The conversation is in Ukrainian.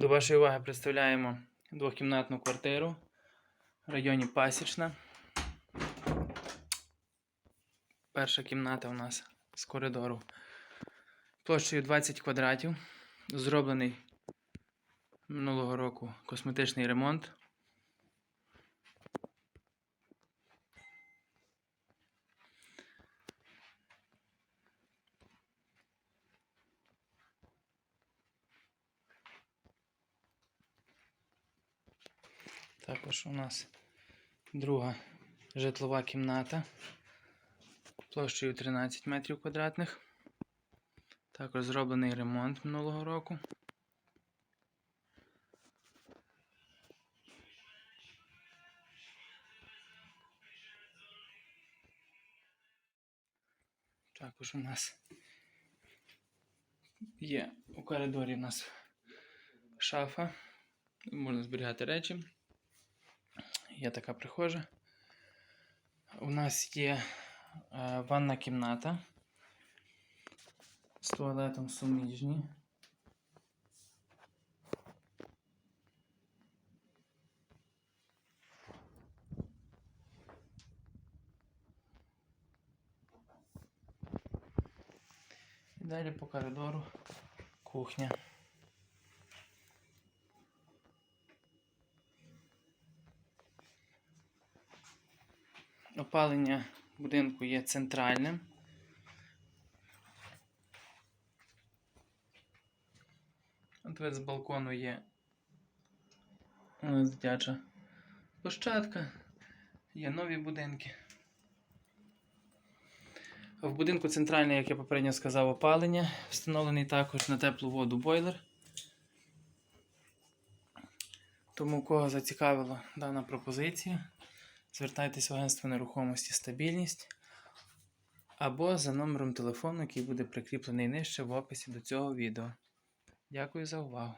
До вашої уваги представляємо двохкімнатну квартиру в районі Пасічна. Перша кімната у нас з коридору площею 20 квадратів. Зроблений минулого року косметичний ремонт. Також у нас друга житлова кімната площею 13 метрів квадратних. Також зроблений ремонт минулого року. Також у нас є у коридорі у нас шафа. Можна зберігати речі. Є така прихожа. У нас є е, ванна кімната з туалетом суміжні. І далі по коридору кухня. Опалення будинку є центральним. От з балкону є дитяча площадка, є нові будинки. В будинку центральний, як я попередньо сказав, опалення. Встановлений також на теплу воду бойлер. Тому кого зацікавила дана пропозиція, звертайтесь в агентство нерухомості стабільність або за номером телефону, який буде прикріплений нижче в описі до цього відео. Дякую за увагу.